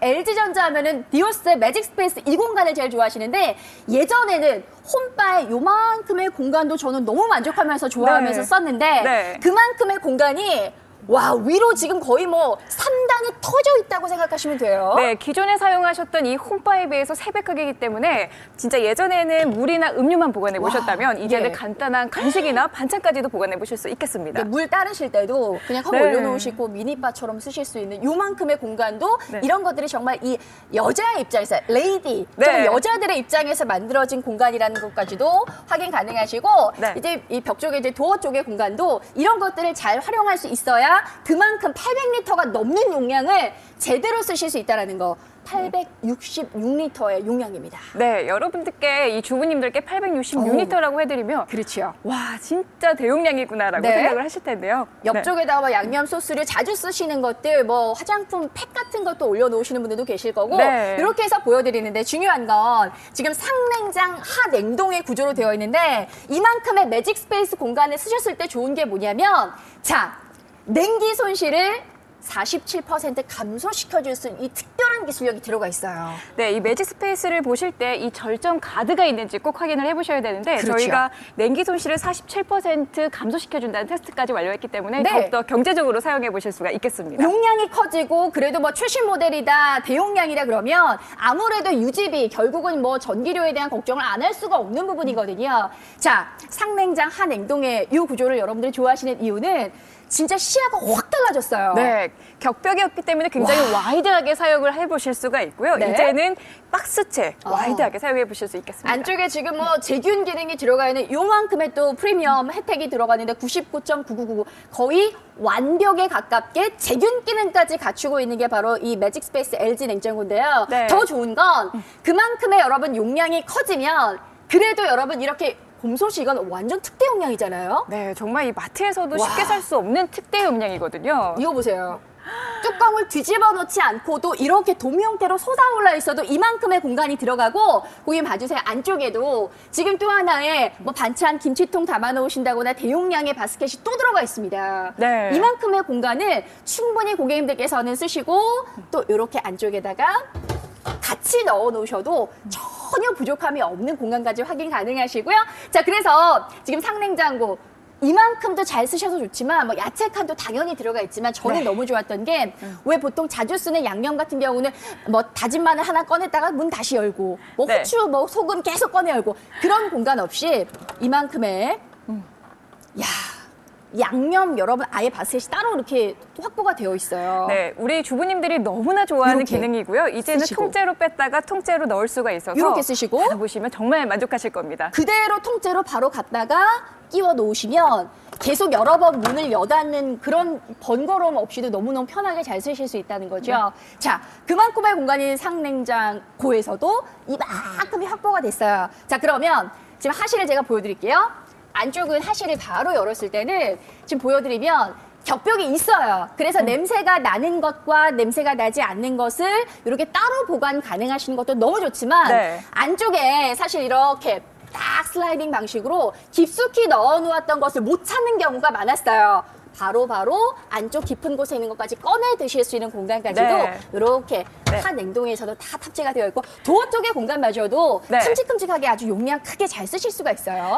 LG전자 하면은 디오스 매직 스페이스 이 공간을 제일 좋아하시는데 예전에는 홈바에 요만큼의 공간도 저는 너무 만족하면서 좋아하면서 네. 썼는데 네. 그만큼의 공간이 와 위로 지금 거의 뭐 3단이 터져 있다고 생각하시면 돼요. 네, 기존에 사용하셨던 이 홈바에 비해서 3배 크기이기 때문에 진짜 예전에는 물이나 음료만 보관해 보셨다면 이제는 예. 간단한 간식이나 반찬까지도 보관해 보실 수 있겠습니다. 네, 물 따르실 때도 그냥 컵 네. 올려놓으시고 미니바처럼 쓰실 수 있는 요만큼의 공간도 네. 이런 것들이 정말 이 여자의 입장에서 레이디 네. 좀 여자들의 입장에서 만들어진 공간이라는 것까지도 확인 가능하시고 네. 이제 이 벽 쪽에 이제 도어 쪽의 공간도 이런 것들을 잘 활용할 수 있어야 그만큼 800리터가 넘는 용량을 제대로 쓰실 수 있다라는 거. 866리터의 용량입니다. 네, 여러분들께 이 주부님들께 866리터라고 해드리면 그렇죠. 와 진짜 대용량이구나라고 네. 생각을 하실 텐데요. 네. 옆쪽에다가 뭐 양념 소스를 자주 쓰시는 것들, 뭐 화장품 팩 같은 것도 올려놓으시는 분들도 계실 거고 네. 이렇게 해서 보여드리는데 중요한 건 지금 상냉장 하냉동의 구조로 되어 있는데 이만큼의 매직 스페이스 공간을 쓰셨을 때 좋은 게 뭐냐면 자 냉기 손실을 47% 감소시켜줄 수 있는 이 특별한 기술력이 들어가 있어요. 네, 이 매직 스페이스를 보실 때 이 절정 가드가 있는지 꼭 확인을 해보셔야 되는데 그렇죠. 저희가 냉기 손실을 47% 감소시켜준다는 테스트까지 완료했기 때문에 네. 더욱더 경제적으로 사용해 보실 수가 있겠습니다. 용량이 커지고 그래도 뭐 최신 모델이다 대용량이다 그러면 아무래도 유지비 결국은 뭐 전기료에 대한 걱정을 안 할 수가 없는 부분이거든요. 자 상냉장 한냉동의 이 구조를 여러분들이 좋아하시는 이유는 진짜 시야가 확 달라졌어요. 네, 격벽이었기 때문에 굉장히 와 이드하게 사용을 해보실 수가 있고요. 네. 이제는 박스채 아. 와이드하게 사용해 보실 수 있겠습니다. 안쪽에 지금 뭐 제균 기능이 들어가 있는 요만큼의 또 프리미엄 혜택이 들어가는데 99.9999 거의 완벽에 가깝게 제균 기능까지 갖추고 있는 게 바로 이 매직 스페이스 LG 냉장고인데요. 네. 더 좋은 건 그만큼의 여러분 용량이 커지면 그래도 여러분 이렇게 곰소시 이건 완전 특대 용량이잖아요. 네, 정말 이 마트에서도 와. 쉽게 살 수 없는 특대 음량이거든요. 이거 보세요. 뚜껑을 뒤집어 놓지 않고도 이렇게 돔 형태로 솟아올라 있어도 이만큼의 공간이 들어가고 고객님 봐주세요. 안쪽에도 지금 또 하나의 뭐 반찬 김치통 담아 놓으신다거나 대용량의 바스켓이 또 들어가 있습니다. 네. 이만큼의 공간을 충분히 고객님들께서는 쓰시고 또 이렇게 안쪽에다가 같이 넣어 놓으셔도 전혀 부족함이 없는 공간까지 확인 가능하시고요. 자, 그래서 지금 상냉장고 이만큼도 잘 쓰셔서 좋지만 뭐 야채 칸도 당연히 들어가 있지만 저는 네. 너무 좋았던 게 왜 보통 자주 쓰는 양념 같은 경우는 뭐 다진 마늘 하나 꺼냈다가 문 다시 열고 뭐 네. 후추 뭐 소금 계속 꺼내 열고 그런 공간 없이 이만큼의 야 양념 여러분 아예 바스켓이 따로 이렇게 확보가 되어 있어요. 네, 우리 주부님들이 너무나 좋아하는 기능이고요. 이제는 쓰시고. 통째로 뺐다가 통째로 넣을 수가 있어서 이렇게 쓰시고. 보시면 정말 만족하실 겁니다. 그대로 통째로 바로 갖다가 끼워 놓으시면 계속 여러 번 문을 여닫는 그런 번거로움 없이도 너무너무 편하게 잘 쓰실 수 있다는 거죠. 네. 자, 그만큼의 공간인 상냉장 고에서도 이만큼이 확보가 됐어요. 자, 그러면 지금 하실을 제가 보여드릴게요. 안쪽은 하실을 바로 열었을 때는 지금 보여드리면 격벽이 있어요. 음. 그래서 냄새가 나는 것과 냄새가 나지 않는 것을 이렇게 따로 보관 가능하신 것도 너무 좋지만 네. 안쪽에 사실 이렇게 딱 슬라이딩 방식으로 깊숙이 넣어 놓았던 것을 못 찾는 경우가 많았어요. 바로 바로 안쪽 깊은 곳에 있는 것까지 꺼내 드실 수 있는 공간까지도 네. 이렇게 네. 타 냉동에서도 다 탑재가 되어 있고 도어 쪽의 공간마저도 네. 큼직큼직하게 아주 용량 크게 잘 쓰실 수가 있어요.